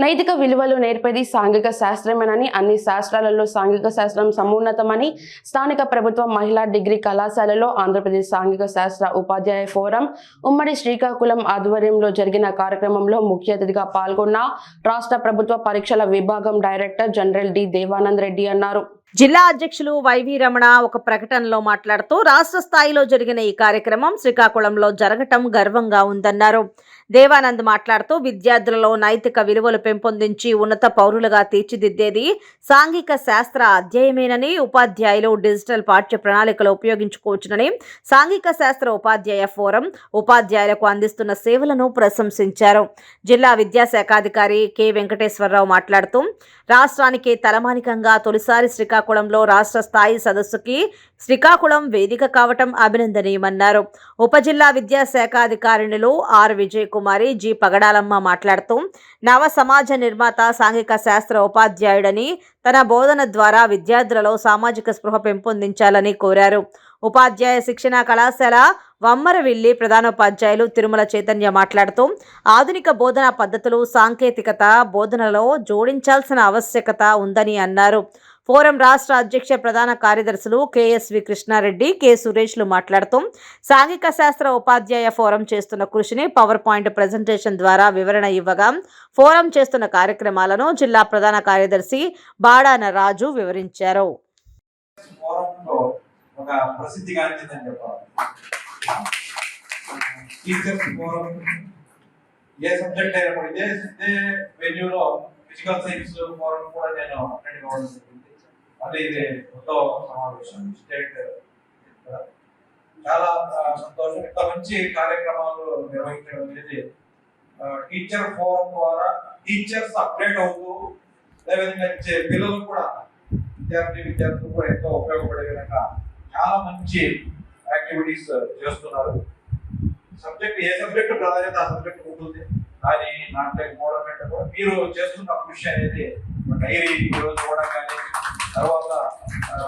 నైతిక విలువలు నేర్పేది సాంఘిక శాస్త్రమేనని అన్ని శాస్త్రాలలో సాంఘిక శాస్త్రం సమున్నతమని స్థానిక ప్రభుత్వ మహిళా డిగ్రీ కళాశాలలో ఆంధ్రప్రదేశ్ సాంఘిక శాస్త్ర ఉపాధ్యాయ ఫోరం ఉమ్మడి శ్రీకాకుళం ఆధ్వర్యంలో జరిగిన కార్యక్రమంలో ముఖ్య అతిథిగా పాల్గొన్న రాష్ట్ర ప్రభుత్వ పరీక్షల విభాగం director general D. Devanand Reddy అన్నారు. జిల్లా అధ్యక్షులు వైవి రమణ ఒక ప్రకటనలో మాట్లాడుతూ రాష్ట్ర స్థాయిలో జరిగిన ఈ కార్యక్రమం శ్రీకాకుళంలో జరగటం గర్వంగా ఉందన్నారు. దేవానంద్ మాట్లాడుతూ విద్యార్థులలో నైతిక విలువలు పెంపొందించి ఉన్నత పౌరులుగా తీర్చిదిద్దేది సాంఘిక శాస్త్ర అధ్యయమేనని ఉపాధ్యాయులు డిజిటల్ పాఠ్య ప్రణాళికలు ఉపయోగించుకోవచ్చునని సాంఘిక శాస్త్ర ఉపాధ్యాయ ఫోరం ఉపాధ్యాయులకు అందిస్తున్న సేవలను ప్రశంసించారు. జిల్లా విద్యాశాఖాధికారి కె. వెంకటేశ్వరరావు మాట్లాడుతూ రాష్ట్రానికి తలమానికంగా తొలిసారి శ్రీకాకుళంలో రాష్ట్ర స్థాయి సదస్సుకి శ్రీకాకుళం వేదిక కావటం అభినందనీయమన్నారు. ఉప జిల్లా విద్యాశాఖాధికారిణులు ఆర్ విజయ్ కుమారి జి పగడాలమ్మ మాట్లాడుతూ నవ సమాజ నిర్మాత సాంఘిక శాస్త్ర ఉపాధ్యాయుడని తన బోధన ద్వారా విద్యార్థులలో సామాజిక స్పృహ పెంపొందించాలని కోరారు. ఉపాధ్యాయ శిక్షణ కళాశాల వమ్మరవిల్లి ప్రధానోపాధ్యాయులు తిరుమల చైతన్య మాట్లాడుతూ ఆధునిక బోధనా పద్ధతులు సాంకేతికత బోధనలో జోడించాల్సిన ఆవశ్యకత ఉందని అన్నారు. ఫోరం రాష్ట్ర అధ్యక్ష ప్రధాన కార్యదర్శులు కెఎస్వి కృష్ణారెడ్డి కె సురేష్లు మాట్లాడుతూ సాంఘిక శాస్త్ర ఉపాధ్యాయ ఫోరం చేస్తున్న కృషిని పవర్ పాయింట్ ప్రజెంటేషన్ ద్వారా వివరణ ఇవ్వగా ఫోరం చేస్తున్న కార్యక్రమాలను జిల్లా ప్రధాన కార్యదర్శి బాడాన రాజు వివరించారు. ఏ సబ్జెక్ట్ అయినప్పుడు ఇదే ఇదే వెన్యూలో ఫిజికల్ సైన్స్ ఫోరం కూడా నేను అటెండ్ కావడం జరిగింది. మళ్ళీ ఇది మొత్తం సమావేశం. స్టేట్ చాలా సంతోషం. ఇంత మంచి కార్యక్రమాలు నిర్వహించడం అనేది టీచర్ ఫోరం ద్వారా టీచర్స్ అప్డేట్ అవుతూ అదేవిధంగా పిల్లలు కూడా విద్యార్థి విద్యార్థులు కూడా ఎంతో ఉపయోగపడే విధంగా చాలా మంచి యాక్టివిటీస్ చేస్తున్నారు. సబ్జెక్ట్ ఏ సబ్జెక్ట్ ప్రాధాన్యత ఆ సబ్జెక్ట్ ఉంటుంది. కానీ దాంట్లో మోడల్ కంటే కూడా మీరు చేస్తున్న కృషి అనేది డైరీ ఈరోజు కూడా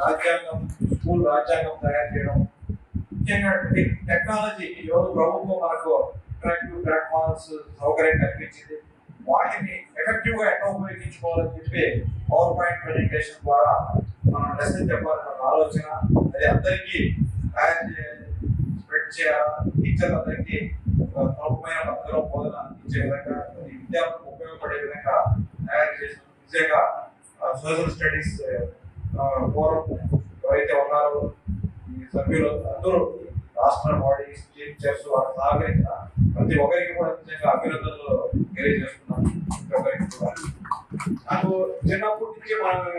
రాజ్యాంగం స్కూల్ రాజ్యాంగం తయారు చేయడం. ముఖ్యంగా టెక్నాలజీ ఈరోజు ప్రభుత్వం మనకు ఇంటరాక్టివ్ ప్లాట్ఫామ్స్ సౌకర్యం కల్పించింది. వాటిని ఎఫెక్టివ్గా ఎట్లా ఉపయోగించుకోవాలని చెప్పి పవర్ పాయింట్ ప్రెజెంటేషన్ ద్వారా మనం లెసన్ చెప్పాలన్న ఆలోచన అది అందరికీ తయారు స్ప్రెడ్ చేయాలి. టీచర్ అందరికీ ఒక స్వల్పమైన బోధన ఇచ్చే విధంగా విద్యార్థులకు ఉపయోగపడే విధంగా తయారు చేసిన నిజంగా సోషల్ స్టడీస్ ఫోరం ఎవరైతే ఉన్నారో. ఈ సభ్యులు అందరూ రాష్ట్ర బాడీస్ టీచర్స్ వాళ్ళు సహకరించిన ప్రతి ఒక్కరికి కూడా నిజంగా అభినందనలు తెలియజేస్తున్నాను. ప్రతి ఒక్కరికి కూడా. నాకు చిన్నప్పటి నుంచి మనం